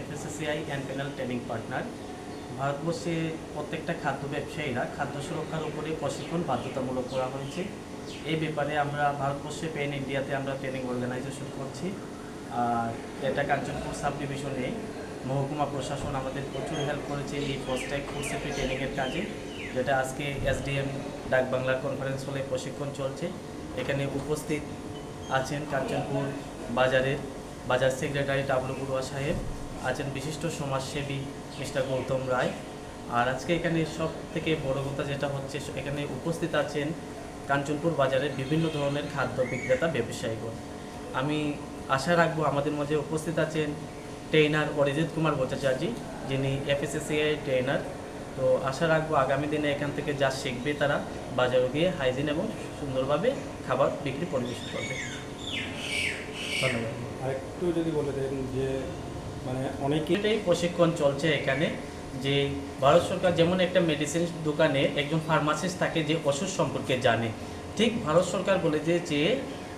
FSSAI and panel training partner ভারতবর্ষে প্রত্যেকটা খাদ্য ব্যবসায়ীরা খাদ্য সুরক্ষার উপরে প্রশিক্ষণ বাধ্যতামূলক করা হয়েছে। এই ব্যাপারে আমরা ভারতবর্ষে পেন ইন্ডিয়াতে আমরা ট্রেনিং অর্গানাইজেশন করছি। আর এটা কাঞ্চনপুর সাব ডিভিশনে মহকুমা প্রশাসন আমাদের প্রচুর হেল্প করেছে এই পোস্টেক ফুড সেফটি ট্রেনিংয়ের কাজে। যেটা আজকে এসডিএম ডাক বাংলা কনফারেন্স হলে প্রশিক্ষণ চলছে। এখানে উপস্থিত আছেন কাঞ্চনপুর বাজারের বাজার সেক্রেটারি টাবলু বড়ুয়া সাহেব, আছেন বিশিষ্ট সমাজসেবী মিস্টার গৌতম রায়। আর আজকে এখানে সব থেকে বড় কথা যেটা হচ্ছে, এখানে উপস্থিত আছেন কাঞ্চনপুর বাজারের বিভিন্ন ধরনের খাদ্য বিক্রেতা ব্যবসায়ীগণ। আমি আশা রাখব আমাদের মাঝে উপস্থিত আছেন ট্রেনার অরিজিৎ কুমার ভট্টাচার্য, যিনি এফএসএসিআই ট্রেনার। তো আশা রাখব আগামী দিনে এখান থেকে যা শিখবে তারা বাজারে গিয়ে হাইজিন এবং সুন্দরভাবে খাবার বিক্রি পরিবেশন করবে। ধন্যবাদ। আরেকটু যদি বলে দেন যে মানে অনেকে এটাই প্রশিক্ষণ চলছে এখানে যে ভারত সরকার যেমন একটা মেডিসিন দোকানে একজন ফার্মাসিস্ট থাকে যে ওষুধ সম্পর্কে জানে। ঠিক ভারত সরকার বলে যে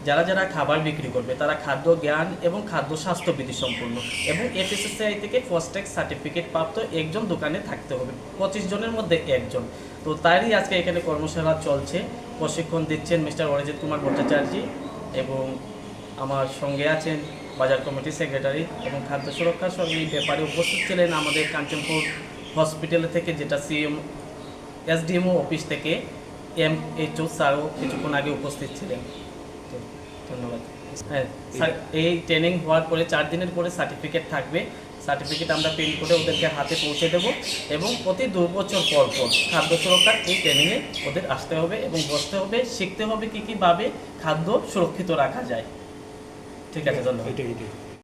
যারা যারা খাবার বিক্রি করবে তারা খাদ্য জ্ঞান এবং খাদ্য স্বাস্থ্যবিধি সম্পূর্ণ এবং এফএসএসআই থেকে ফার্স্টেক সার্টিফিকেট প্রাপ্ত একজন দোকানে থাকতে হবে, পঁচিশ জনের মধ্যে একজন। তো তারই আজকে এখানে কর্মশালা চলছে, প্রশিক্ষণ দিচ্ছেন মিস্টার অরিজিৎ কুমার ভট্টাচার্য এবং আমার সঙ্গে আছেন বাজার কমিটির সেক্রেটারি এবং খাদ্য সুরক্ষা সঙ্গে এই ব্যাপারে উপস্থিত ছিলেন আমাদের কাঞ্চনপুর হসপিটাল থেকে যেটা সিএম, এসডিএমও অফিস থেকে এম এইচও স্যারও কিছুক্ষণ আগে উপস্থিত ছিলেন। ধন্যবাদ। হ্যাঁ এই ট্রেনিং হওয়ার পরে চার দিনের পরে সার্টিফিকেট থাকবে। সার্টিফিকেট আমরা প্রিন্ট করে ওদেরকে হাতে পৌঁছে দেব এবং প্রতি দু বছর পর পর খাদ্য সুরক্ষার এই ট্রেনিংয়ে ওদের আসতে হবে এবং বসতে হবে, শিখতে হবে কী কীভাবে খাদ্য সুরক্ষিত রাখা যায়। ঠিক আছে ধন্যবাদ। এটাই এটাই।